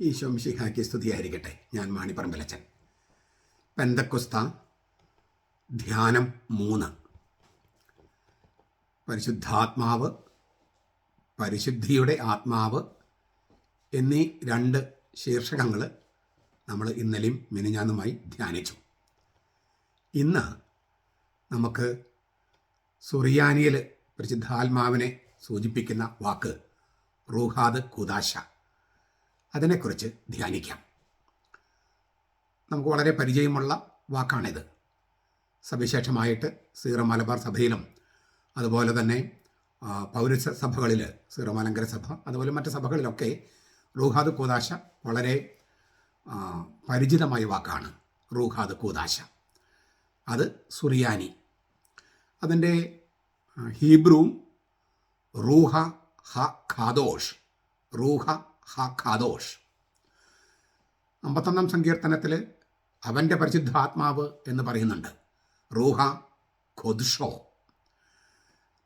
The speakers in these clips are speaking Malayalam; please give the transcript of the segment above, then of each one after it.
ഈശോ മിശിഹായ്ക്ക് സ്തുതിയായിരിക്കട്ടെ ഞാൻ മാണിപ്പറമ്പലച്ചൻ പെന്തക്കുസ്ത ധ്യാനം മൂന്ന്. പരിശുദ്ധാത്മാവ് പരിശുദ്ധിയുടെ ആത്മാവ് എന്നീ രണ്ട് ശീർഷകങ്ങൾ നമ്മൾ ഇന്നലെയും മിനിഞ്ഞാന്നുമായി ധ്യാനിച്ചു. ഇന്ന് നമുക്ക് സുറിയാനിയിൽ പരിശുദ്ധാത്മാവിനെ സൂചിപ്പിക്കുന്ന വാക്ക് റൂഹാദ് കുദാശ. അതിനെക്കുറിച്ച് ധ്യാനിക്കാം. നമുക്ക് വളരെ പരിചയമുള്ള വാക്കാണിത്. സവിശേഷമായിട്ട് സീറ മലബാർ സഭയിലും അതുപോലെ തന്നെ ആ, പൗരസ്യ സഭകളിൽ സീറ മലങ്കര സഭ അതുപോലെ മറ്റ് സഭകളിലൊക്കെ റൂഹാദ് കൂതാശ വളരെ പരിചിതമായ വാക്കാണ്. റൂഹാദ് കൂതാശ അത് സുറിയാനി. അതിന്റെ ഹീബ്രൂ റൂഹ ഹ ഖാദോഷ്. റൂഹ ഹ അമ്പത്തൊന്നാം സങ്കീർത്തനത്തിൽ അവന്റെ പരിശുദ്ധാത്മാവ് എന്ന് പറയുന്നുണ്ട്. റൂഹ ഖുദ്ഷോ.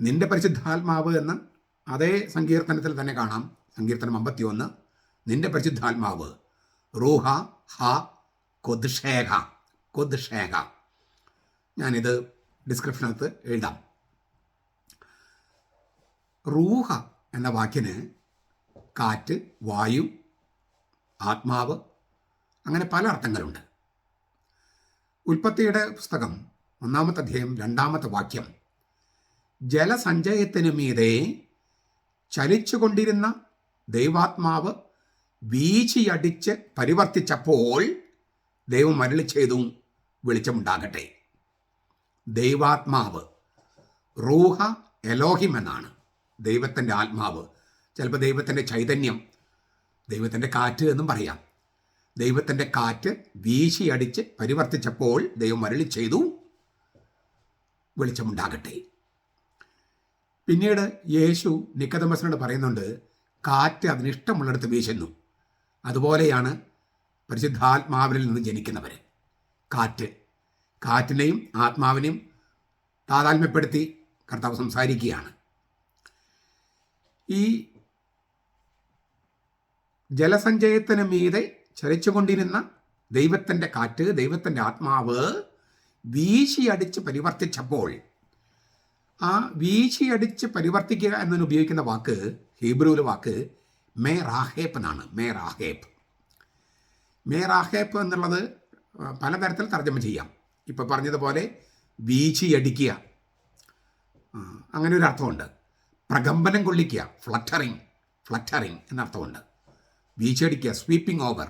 നിന്റെ പരിശുദ്ധാത്മാവ് എന്ന് അതേ സങ്കീർത്തനത്തിൽ തന്നെ കാണാം. സങ്കീർത്തനം അമ്പത്തിയൊന്ന്. നിന്റെ പരിശുദ്ധാത്മാവ്. റൂഹ ഹ കൊദ്ഷേഖ കൊദ്ഷേഖ ഞാനിത് ഡിസ്ക്രിപ്ഷനകത്ത് എഴുതാം. റൂഹ എന്ന വാക്കിന് കാറ്റ് വായു ആത്മാവ് അങ്ങനെ പല അർത്ഥങ്ങളുണ്ട്. ഉൽപ്പത്തിയുടെ പുസ്തകം ഒന്നാമത്തെ അധ്യായം രണ്ടാമത്തെ വാക്യം. ജലസഞ്ചയത്തിനു മീതെ ചലിച്ചുകൊണ്ടിരുന്ന ദൈവാത്മാവ് വീശിയടിച്ച് പരിവർത്തിച്ചപ്പോൾ ദൈവം മരളി ചെയ്തു വെളിച്ചമുണ്ടാകട്ടെ. ദൈവാത്മാവ് റൂഹ എലോഹിം എന്നാണ് ദൈവത്തിന്റെ ആത്മാവ് ചിലപ്പോൾ ദൈവത്തിന്റെ ചൈതന്യം ദൈവത്തിന്റെ കാറ്റ് എന്നും പറയാം. ദൈവത്തിന്റെ കാറ്റ് വീശിയടിച്ച് പരിവർത്തിച്ചപ്പോൾ ദൈവം മരളി ചെയ്തു. വെളിച്ചമുണ്ടാകട്ടെ. പിന്നീട് യേശു നിക്കതമസനോട് പറയുന്നുണ്ട് കാറ്റ് അതിനിഷ്ടമുള്ളിടത്ത് വീശുന്നു. അതുപോലെയാണ് പരിശുദ്ധാത്മാവിൽ നിന്ന് ജനിക്കുന്നവർ കാറ്റ് കാറ്റിനെയും ആത്മാവിനെയും താതാത്മ്യപ്പെടുത്തി കർത്താവ് സംസാരിക്കുകയാണ്. ഈ ജലസഞ്ചയത്തിന് മീതെ ചലിച്ചുകൊണ്ടിരുന്ന ദൈവത്തിന്റെ കാറ്റ് ദൈവത്തിന്റെ ആത്മാവ് വീശിയടിച്ച് പരിവർത്തിച്ചപ്പോൾ ആ വീശിയടിച്ച് പരിവർത്തിക്കുക എന്നതിന് ഉപയോഗിക്കുന്ന വാക്ക് ഹീബ്രുവിലെ വാക്ക് മേ റാഹേപ്പ് എന്നാണ് മേ റാഹേപ്പ് മേ റാഹേപ്പ് എന്നുള്ളത് പലതരത്തിൽ തർജമ ചെയ്യാം. ഇപ്പോൾ പറഞ്ഞതുപോലെ വീശിയടിക്കുക അങ്ങനെ ഒരു അർത്ഥമുണ്ട്. പ്രകമ്പനം കൊള്ളിക്കുക. ഫ്ലറ്ററിങ് ഫ്ലറ്ററിങ് എന്നർത്ഥമുണ്ട്. വീശിയടിക്കുക സ്വീപ്പിംഗ് ഓവർ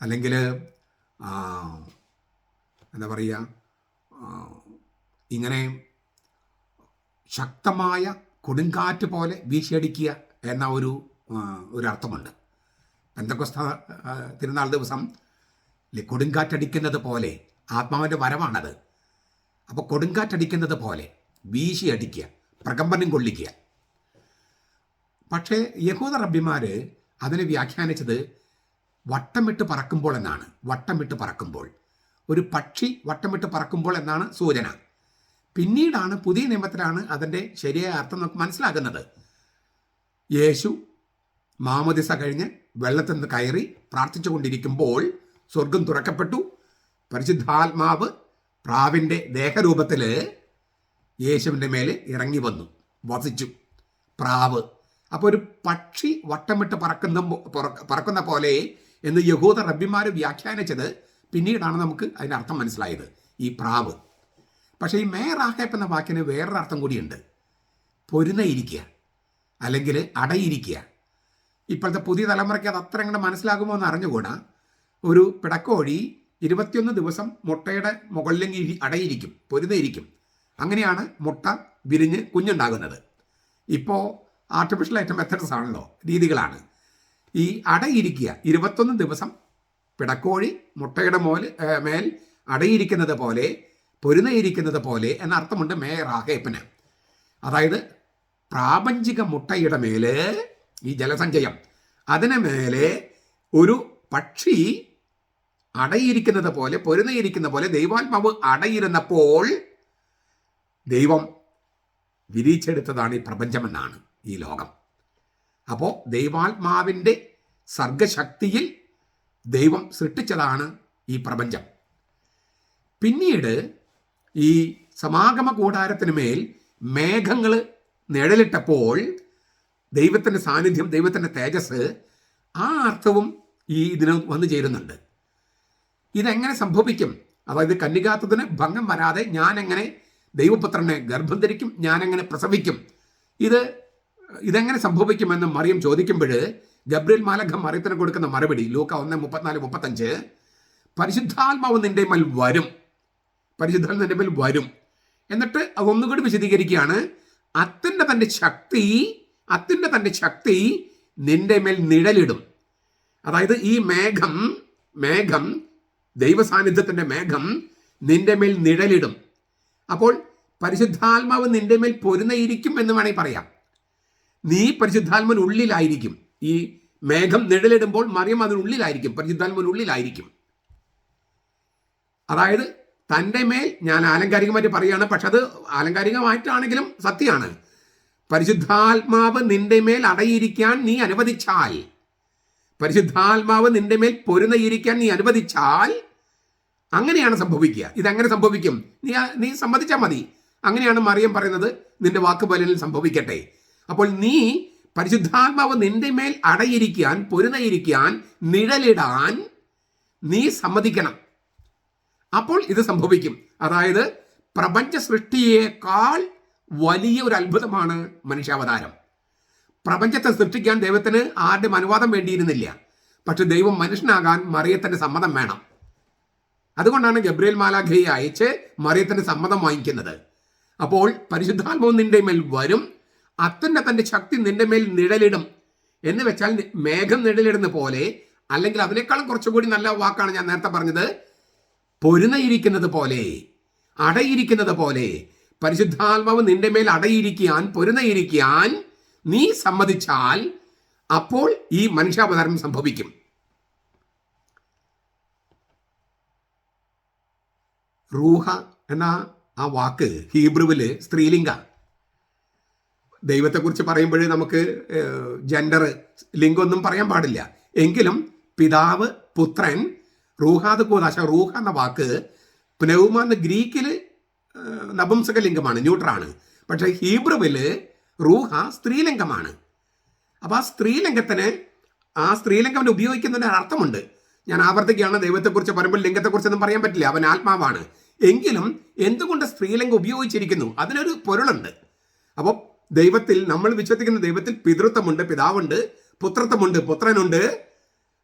അല്ലെങ്കിൽ എന്താ പറയുക ഇങ്ങനെ ശക്തമായ കൊടുങ്കാറ്റ് പോലെ വീശിയടിക്കുക എന്ന ഒരു ഒരു അർത്ഥമുണ്ട് പെന്തക്കൊസ്ത തിരുനാൾ ദിവസം കൊടുങ്കാറ്റടിക്കുന്നത് പോലെ ആത്മാവിന്റെ വരവാണത്. അപ്പോൾ കൊടുങ്കാറ്റടിക്കുന്നത് പോലെ വീശിയടിക്കുക പ്രകമ്പനം കൊള്ളിക്കുക. പക്ഷേ യഹൂദ റബ്ബിമാർ അതിനെ വ്യാഖ്യാനിച്ചത് വട്ടമിട്ട് പറക്കുമ്പോൾ എന്നാണ്. വട്ടമിട്ട് പറക്കുമ്പോൾ. ഒരു പക്ഷി വട്ടമിട്ട് പറക്കുമ്പോൾ എന്നാണ് സൂചന. പിന്നീടാണ് പുതിയ നിയമത്തിലാണ് അതിന്റെ ശരിയായ അർത്ഥം നമുക്ക് മനസ്സിലാകുന്നത്. യേശു മാമദിസ കഴിഞ്ഞ് വെള്ളത്തിൽ നിന്ന് കയറി പ്രാർത്ഥിച്ചുകൊണ്ടിരിക്കുമ്പോൾ സ്വർഗം തുറക്കപ്പെട്ടു. പരിശുദ്ധാത്മാവ് പ്രാവിന്റെ ദേഹരൂപത്തിൽ യേശുവിന്റെ മേലെ ഇറങ്ങി വന്നു വസിച്ചു. പ്രാവ് അപ്പോൾ ഒരു പക്ഷി വട്ടമിട്ട് പറക്കുന്ന പറക്കുന്ന പോലെ എന്ന് യഹൂദ റബ്ബിമാർ വ്യാഖ്യാനിച്ചത് പിന്നീടാണ് നമുക്ക് അതിന്റെ അർത്ഥം മനസ്സിലായത്. ഈ പ്രാവ്. പക്ഷേ ഈ മേറാഹേപ്പ് എന്ന വാക്കിന് വേറൊരു അർത്ഥം കൂടിയുണ്ട്. പൊരുന്നയിരിക്കുക. അല്ലെങ്കിൽ അടയിരിക്കുക. ഇപ്പോഴത്തെ പുതിയ തലമുറയ്ക്ക് അത് അത്ര അങ്ങോട്ട് മനസ്സിലാകുമോ എന്ന് അറിഞ്ഞുകൂടാ. ഒരു പിടക്കോഴി ഇരുപത്തിയൊന്ന് ദിവസം മുട്ടയുടെ മുകളിലെങ്കിൽ അടയിരിക്കും പൊരുന്നയിരിക്കും. അങ്ങനെയാണ് മുട്ട വിരിഞ്ഞ് കുഞ്ഞുണ്ടാകുന്നത്. ഇപ്പോൾ ആർട്ടിഫിഷ്യൽ ആയിട്ട് മെത്തഡ്സ് ആണല്ലോ രീതികളാണ്. ഈ അടയിരിക്കുക ഇരുപത്തൊന്ന് ദിവസം പിടക്കോഴി മുട്ടയുടെ മോൽ മേൽ അടയിരിക്കുന്നത് പോലെ പൊരുന്നയിരിക്കുന്നത് പോലെ എന്നർത്ഥമുണ്ട് മേ റാഹേപ്പിന് അതായത് പ്രാപഞ്ചിക മുട്ടയുടെ മേലെ ഈ ജലസഞ്ചയം അതിന് മേലെ ഒരു പക്ഷി അടയിരിക്കുന്നത് പോലെ പൊരുന്നയിരിക്കുന്ന പോലെ ദൈവാത്മാവ് അടയിരുന്നപ്പോൾ ദൈവം വിരിച്ചെടുത്തതാണ് ഈ പ്രപഞ്ചമെന്നാണ്. ഈ ലോകം. അപ്പോൾ ദൈവാത്മാവിന്റെ സർഗശക്തിയിൽ ദൈവം സൃഷ്ടിച്ചതാണ് ഈ പ്രപഞ്ചം. പിന്നീട് ഈ സമാഗമ കൂടാരത്തിന് മേൽ മേഘങ്ങൾ നിഴലിട്ടപ്പോൾ ദൈവത്തിന്റെ സാന്നിധ്യം ദൈവത്തിന്റെ തേജസ് ആ അർത്ഥവും ഈ ഇതിന് വന്നു ചേരുന്നുണ്ട്. ഇതെങ്ങനെ സംഭവിക്കും? അതായത് കന്നികാത്തതിന് ഭംഗം വരാതെ ഞാനെങ്ങനെ ദൈവപുത്രനെ ഗർഭം ധരിക്കും ഞാനെങ്ങനെ പ്രസവിക്കും? ഇത് ഇതെങ്ങനെ സംഭവിക്കുമെന്ന് മറിയം ചോദിക്കുമ്പോൾ ഗബ്രിൽ മാലഖ മറിയത്തിന് കൊടുക്കുന്ന മറുപടി ലൂക്ക ഒന്ന് മുപ്പത്തിനാല് മുപ്പത്തഞ്ച് പരിശുദ്ധാത്മാവ് നിന്റെ മേൽ വരും. പരിശുദ്ധാത്മ നിന്റെ മേൽ വരും. എന്നിട്ട് അത് ഒന്നുകൂടി വിശദീകരിക്കുകയാണ് അത്തിന്റെ തന്റെ ശക്തി അത്തിന്റെ തന്റെ ശക്തി നിന്റെ മേൽ നിഴലിടും. അതായത് ഈ മേഘം മേഘം ദൈവസാന്നിധ്യത്തിന്റെ മേഘം നിന്റെ മേൽ നിഴലിടും. അപ്പോൾ പരിശുദ്ധാത്മാവ് നിന്റെ മേൽ പൊരുന്നയിരിക്കും എന്ന് വേണമെങ്കിൽ പറയാം. നീ പരിശുദ്ധാത്മൻ ഉള്ളിലായിരിക്കും. ഈ മേഘം നിഴലിടുമ്പോൾ മറിയം അതിനുള്ളിലായിരിക്കും പരിശുദ്ധാത്മൻ ഉള്ളിലായിരിക്കും. അതായത് തന്റെ മേൽ ഞാൻ ആലങ്കാരികമായിട്ട് പറയുകയാണ് പക്ഷെ അത് ആലങ്കാരികമായിട്ടാണെങ്കിലും സത്യമാണ്. പരിശുദ്ധാത്മാവ് നിന്റെ മേൽ അടയിരിക്കാൻ നീ അനുവദിച്ചാൽ പരിശുദ്ധാത്മാവ് നിന്റെ മേൽ പൊരുന്നയിരിക്കാൻ നീ അനുവദിച്ചാൽ അങ്ങനെയാണ് സംഭവിക്കുക. ഇതെങ്ങനെ സംഭവിക്കും? നീ നീ സമ്മതിച്ചാൽ മതി. അങ്ങനെയാണ് മറിയം പറയുന്നത്. നിന്റെ വാക്കുപോലിൽ സംഭവിക്കട്ടെ. അപ്പോൾ നീ പരിശുദ്ധാത്മാവ് നിന്റെ മേൽ അടയിരിക്കാൻ പൊരുന്നയിരിക്കാൻ നിഴലിടാൻ നീ സമ്മതിക്കണം. അപ്പോൾ ഇത് സംഭവിക്കും. അതായത് പ്രപഞ്ച സൃഷ്ടിയേക്കാൾ വലിയ ഒരു അത്ഭുതമാണ് മനുഷ്യാവതാരം. പ്രപഞ്ചത്തെ സൃഷ്ടിക്കാൻ ദൈവത്തിന് ആരുടെയും അനുവാദം വേണ്ടിയിരുന്നില്ല. പക്ഷെ ദൈവം മനുഷ്യനാകാൻ മറിയത്തിന്റെ സമ്മതം വേണം. അതുകൊണ്ടാണ് ഗബ്രിയേൽ മാലാഖയെ അയച്ച് മറിയത്തിന്റെ സമ്മതം വാങ്ങിക്കുന്നത്. അപ്പോൾ പരിശുദ്ധാത്മാവ് നിന്റെ മേൽ വരും. അത്തന്റെ തന്റെ ശക്തി നിന്റെ മേൽ നിഴലിടും. എന്ന് വെച്ചാൽ മേഘം നിഴലിടുന്ന പോലെ അല്ലെങ്കിൽ അതിനേക്കാളും കുറച്ചുകൂടി നല്ല വാക്കാണ് ഞാൻ നേരത്തെ പറഞ്ഞത്. പൊരുന്നയിരിക്കുന്നത് പോലെ അടയിരിക്കുന്നത് പോലെ പരിശുദ്ധാത്മാവ് നിന്റെ മേൽ അടയിരിക്കാൻ പൊരുന്നയിരിക്കാൻ നീ സമ്മതിച്ചാൽ അപ്പോൾ ഈ മനുഷ്യാവതാരം സംഭവിക്കും. റൂഹ എന്ന ആ വാക്ക് ഹീബ്രുവിൽ സ്ത്രീലിംഗ ദൈവത്തെക്കുറിച്ച് പറയുമ്പോഴേ നമുക്ക് ജെൻഡർ ലിംഗമൊന്നും പറയാൻ പാടില്ല. എങ്കിലും പിതാവ് പുത്രൻ റൂഹാദ് കോദാശ റൂഹ എന്ന വാക്ക് പ്നൗമ എന്ന ഗ്രീക്കിൽ നപുംസക ലിംഗമാണ് ന്യൂട്രാണ് പക്ഷേ ഹീബ്രുവിൽ റൂഹ സ്ത്രീലിംഗമാണ്. അപ്പോൾ ആ സ്ത്രീലിംഗത്തിന് ആ സ്ത്രീലിംഗം ഉപയോഗിക്കുന്നതിന് അർത്ഥമുണ്ട്. ഞാൻ ആവർത്തിക്കുകയാണ് ദൈവത്തെക്കുറിച്ച് പറയുമ്പോൾ ലിംഗത്തെക്കുറിച്ചൊന്നും പറയാൻ പറ്റില്ല അവൻ ആത്മാവാണ്. എങ്കിലും എന്തുകൊണ്ട് സ്ത്രീലിംഗം ഉപയോഗിച്ചിരിക്കുന്നു? അതിനൊരു പൊരുളുണ്ട്. അപ്പോൾ ദൈവത്തിൽ നമ്മൾ വിശ്വസിക്കുന്ന ദൈവത്തിൽ പിതൃത്വമുണ്ട് പിതാവുണ്ട് പുത്രത്വമുണ്ട് പുത്രനുണ്ട്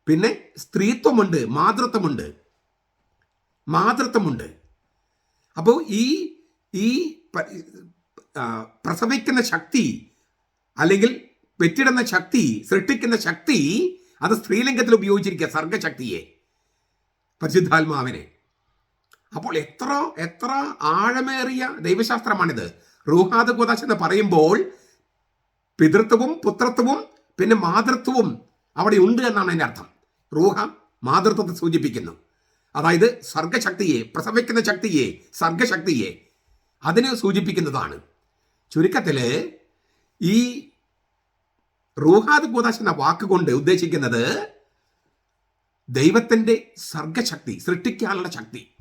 പിന്നെ സ്ത്രീത്വമുണ്ട് മാതൃത്വമുണ്ട്. മാതൃത്വമുണ്ട്. അപ്പോൾ ഈ ഈ പ്രസവിക്കുന്ന ശക്തി അല്ലെങ്കിൽ പെറ്റിടുന്ന ശക്തി സൃഷ്ടിക്കുന്ന ശക്തി അത് സ്ത്രീലിംഗത്തിൽ ഉപയോഗിച്ചിരിക്കുക സർഗശക്തിയെ പരിശുദ്ധാത്മാവിനെ. അപ്പോൾ എത്ര എത്ര ആഴമേറിയ ദൈവശാസ്ത്രമാണിത്. റൂഹാദ് ഗോദാശ് എന്ന് പറയുമ്പോൾ പിതൃത്വവും പുത്രത്വവും പിന്നെ മാതൃത്വവും അവിടെ ഉണ്ട് എന്നാണ് അതിന്റെ അർത്ഥം. റൂഹ മാതൃത്വത്തെ സൂചിപ്പിക്കുന്നു. അതായത് സർഗശക്തിയെ പ്രസവിക്കുന്ന ശക്തിയെ സർഗശക്തിയെ അതിനെ സൂചിപ്പിക്കുന്നതാണ്. ചുരുക്കത്തിൽ ഈ റൂഹാദ് ഗോദാശ് എന്ന വാക്കുകൊണ്ട് ഉദ്ദേശിക്കുന്നത് ദൈവത്തിന്റെ സർഗശക്തി സൃഷ്ടിക്കാനുള്ള ശക്തി.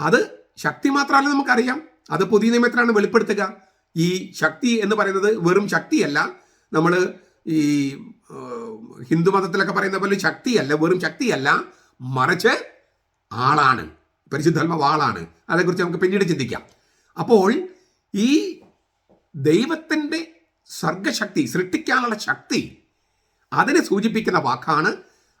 അത് ശക്തി മാത്രമല്ല നമുക്കറിയാം. അത് പുതിയ നിയമത്തിലാണ് വെളിപ്പെടുത്തുക. ഈ ശക്തി എന്ന് പറയുന്നത് വെറും ശക്തിയല്ല. നമ്മൾ ഈ ഹിന്ദു മതത്തിലൊക്കെ പറയുന്ന പോലെ ശക്തിയല്ല വെറും ശക്തിയല്ല. മറിച്ച് ആളാണ്. പരിശുദ്ധാത്മാവ് ആളാണ്. അതേക്കുറിച്ച് നമുക്ക് പിന്നീട് ചിന്തിക്കാം. അപ്പോൾ ഈ ദൈവത്തിന്റെ സർഗശക്തി സൃഷ്ടിക്കാനുള്ള ശക്തി അതിനെ സൂചിപ്പിക്കുന്ന വാക്കാണ്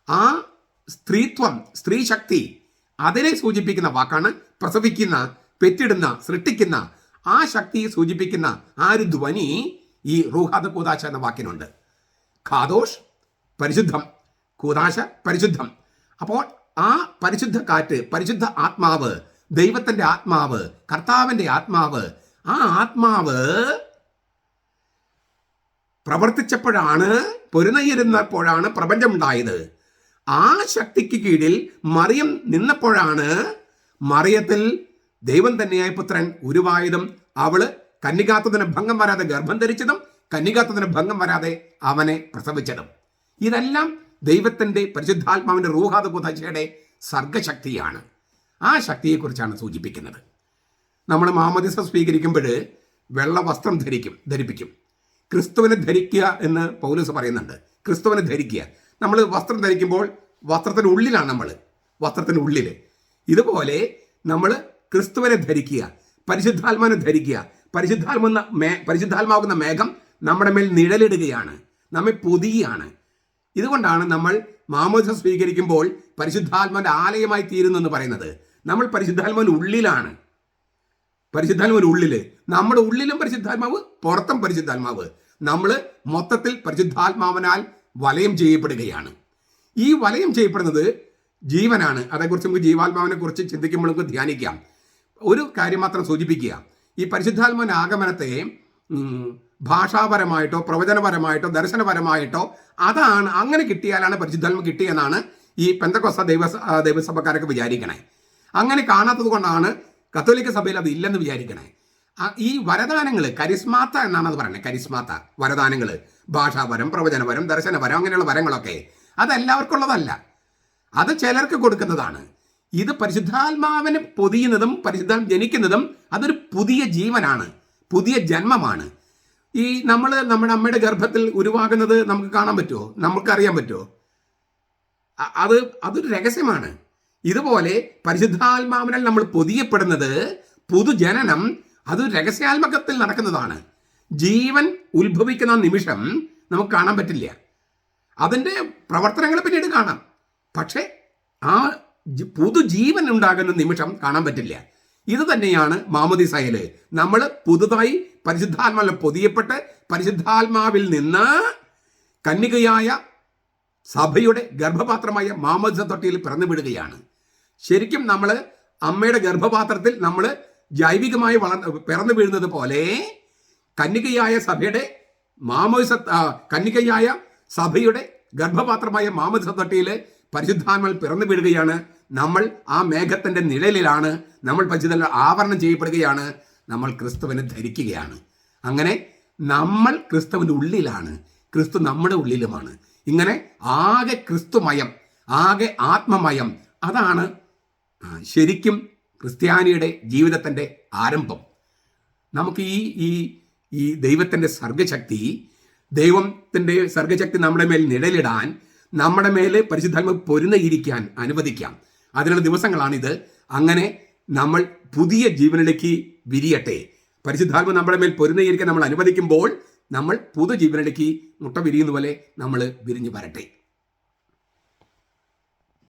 ആ സ്ത്രീത്വം സ്ത്രീശക്തി അതിനെ സൂചിപ്പിക്കുന്ന വാക്കാണ് പ്രസവിക്കുന്ന പെറ്റിടുന്ന സൃഷ്ടിക്കുന്ന ആ ശക്തിയെ സൂചിപ്പിക്കുന്ന ആ ഒരു ധ്വനി ഈ റൂഹാദ കൂതാശ എന്ന വാക്കിനുണ്ട്. ഖാദോഷ് പരിശുദ്ധം. കൂതാശ പരിശുദ്ധം. അപ്പോൾ ആ പരിശുദ്ധ കാറ്റ് പരിശുദ്ധ ആത്മാവ് ദൈവത്തിന്റെ ആത്മാവ് കർത്താവിന്റെ ആത്മാവ് ആ ആത്മാവ് പ്രവർത്തിച്ചപ്പോഴാണ് പൊരുന്നയിരുന്നപ്പോഴാണ് പ്രപഞ്ചമുണ്ടായത്. ആ ശക്തിക്ക് കീഴിൽ മറിയം നിന്നപ്പോഴാണ് മറിയത്തിൽ ദൈവം തന്നെയായ പുത്രൻ ഉരുവായതും അവൾ കന്നികാത്തതിന് ഭംഗം വരാതെ ഗർഭം ധരിച്ചതും കന്നികാത്തതിന് ഭംഗം വരാതെ അവനെ പ്രസവിച്ചതും. ഇതെല്ലാം ദൈവത്തിന്റെ പരിശുദ്ധാത്മാവിന്റെ റൂഹാദ കുതച്ചയുടെ സർഗശക്തിയാണ്. ആ ശക്തിയെക്കുറിച്ചാണ് സൂചിപ്പിക്കുന്നത്. നമ്മൾ മാമദിസ സ്വീകരിക്കുമ്പോൾ വെള്ള വസ്ത്രം ധരിക്കും ധരിപ്പിക്കും. ക്രിസ്തുവിനെ ധരിക്കുക എന്ന് പൗലൂസ് പറയുന്നുണ്ട്. ക്രിസ്തുവിനെ ധരിക്കുക. നമ്മൾ വസ്ത്രം ധരിക്കുമ്പോൾ വസ്ത്രത്തിനുള്ളിലാണ് നമ്മൾ. വസ്ത്രത്തിനുള്ളിൽ ഇതുപോലെ നമ്മൾ ക്രിസ്തുവിനെ ധരിക്കുക പരിശുദ്ധാത്മാവിനെ ധരിക്കുക. പരിശുദ്ധാത്മെന്ന മേ പരിശുദ്ധാത്മാവുന്ന മേഘം നമ്മുടെ മേൽ നിഴലിടുകയാണ്. നമ്മെ പൊതിയാണ് ഇതുകൊണ്ടാണ് നമ്മൾ മാമോദ സ്വീകരിക്കുമ്പോൾ പരിശുദ്ധാത്മാന്റെ ആലയമായി തീരുന്നു എന്ന് പറയുന്നത്. നമ്മൾ പരിശുദ്ധാത്മാവിന്റെ ഉള്ളിലാണ്. പരിശുദ്ധാത്മാവിന്റെ ഉള്ളിൽ. നമ്മുടെ ഉള്ളിലും പരിശുദ്ധാത്മാവ് പുറത്തും പരിശുദ്ധാത്മാവ്. നമ്മൾ മൊത്തത്തിൽ പരിശുദ്ധാത്മാവിനാൽ വലയം ചെയ്യപ്പെടുകയാണ്. ഈ വലയം ചെയ്യപ്പെടുന്നത് ജീവനാണ്. അതേക്കുറിച്ച് നമുക്ക് ജീവാത്മാവിനെ കുറിച്ച് ചിന്തിക്കുമ്പോൾ നമുക്ക് ധ്യാനിക്കാം. ഒരു കാര്യം മാത്രം സൂചിപ്പിക്കുക. ഈ പരിശുദ്ധാത്മാവിന്റെ ആഗമനത്തെ ഭാഷാപരമായിട്ടോ പ്രവചനപരമായിട്ടോ ദർശനപരമായിട്ടോ അതാണ് അങ്ങനെ കിട്ടിയാലാണ് പരിശുദ്ധാത്മ കിട്ടിയെന്നാണ് ഈ പെന്തക്കോസ ദൈവ ദൈവസഭക്കാരൊക്കെ വിചാരിക്കണേ. അങ്ങനെ കാണാത്തത് കൊണ്ടാണ് കത്തോലിക്ക സഭയിൽ അത് ഇല്ലെന്ന് വിചാരിക്കണേ. ഈ വരദാനങ്ങൾ കരിസ്മാത്ത എന്നാണ് അത് പറയുന്നത്. കരിസ്മാത്ത വരദാനങ്ങൾ ഭാഷാപരം പ്രവചനപരം ദർശനപരം അങ്ങനെയുള്ള വരങ്ങളൊക്കെ അതെല്ലാവർക്കുള്ളതല്ല അത് ചിലർക്ക് കൊടുക്കുന്നതാണ്. ഇത് പരിശുദ്ധാത്മാവിന് പൊതിയുന്നതും പരിശുദ്ധാത്മ ജനിക്കുന്നതും അതൊരു പുതിയ ജീവനാണ് പുതിയ ജന്മമാണ്. ഈ നമ്മൾ നമ്മുടെ അമ്മയുടെ ഗർഭത്തിൽ ഉരുവാകുന്നത് നമുക്ക് കാണാൻ പറ്റുമോ നമുക്കറിയാൻ പറ്റുമോ അത് അതൊരു രഹസ്യമാണ്. ഇതുപോലെ പരിശുദ്ധാത്മാവിനാൽ നമ്മൾ പൊതിയപ്പെടുന്നത് പുതുജനനം അത് രഹസ്യാത്മകത്തിൽ നടക്കുന്നതാണ്. ജീവൻ ഉത്ഭവിക്കുന്ന നിമിഷം നമുക്ക് കാണാൻ പറ്റില്ല. അതിന്റെ പ്രവർത്തനങ്ങൾ പിന്നീട് കാണാം. പക്ഷേ ആ പുതുജീവൻ ഉണ്ടാകുന്ന നിമിഷം കാണാൻ പറ്റില്ല. ഇത് തന്നെയാണ് മാമോദിസയിൽ നമ്മൾ പുതുതായി പരിശുദ്ധാത്മാവിൽ പൊതിയപ്പെട്ട് പരിശുദ്ധാത്മാവിൽ നിന്ന് കന്യകയായ സഭയുടെ ഗർഭപാത്രമായ മാമോദിസ തൊട്ടിയിൽ പിറന്നു വിടുകയാണ് ശരിക്കും നമ്മൾ അമ്മയുടെ ഗർഭപാത്രത്തിൽ നമ്മൾ ജൈവികമായി വളർ പിറന്നു വീഴുന്നത് പോലെ കന്യകയായ സഭയുടെ മാമോദിസ കന്യകയായ സഭയുടെ ഗർഭപാത്രമായ മാമോദിസ തൊട്ടിയിൽ പരിശുദ്ധാത്മാവിൽ പിറന്നു വീഴുകയാണ് നമ്മൾ ആ മേഘത്തിന്റെ നിഴലിലാണ്. നമ്മൾ പരിശുദ്ധ ആവരണം ചെയ്യപ്പെടുകയാണ്. നമ്മൾ ക്രിസ്തുവിനെ ധരിക്കുകയാണ്. അങ്ങനെ നമ്മൾ ക്രിസ്തുവിന്റെ ഉള്ളിലാണ്. ക്രിസ്തു നമ്മുടെ ഉള്ളിലുമാണ്. ഇങ്ങനെ ആകെ ക്രിസ്തുമയം ആകെ ആത്മമയം അതാണ് ശരിക്കും ക്രിസ്ത്യാനിയുടെ ജീവിതത്തിന്റെ ആരംഭം. നമുക്ക് ഈ ഈ ഈ ദൈവത്തിന്റെ സർഗശക്തി ദൈവത്തിന്റെ സർഗശക്തി നമ്മുടെ മേൽ നിഴലിടാൻ നമ്മുടെ മേൽ പരിശുദ്ധാത്മ പൊരുന്നയിരിക്കാൻ അനുവദിക്കാം. അതിനുള്ള ദിവസങ്ങളാണിത്. അങ്ങനെ നമ്മൾ പുതിയ ജീവനിലേക്ക് വിരിയട്ടെ. പരിശുദ്ധാത്മ നമ്മുടെ മേൽ പൊരുന്നയിരിക്കാൻ നമ്മൾ അനുവദിക്കുമ്പോൾ നമ്മൾ പുതു ജീവനിലേക്ക് മുട്ട വിരിയുന്ന പോലെ നമ്മൾ വിരിഞ്ഞു വരട്ടെ.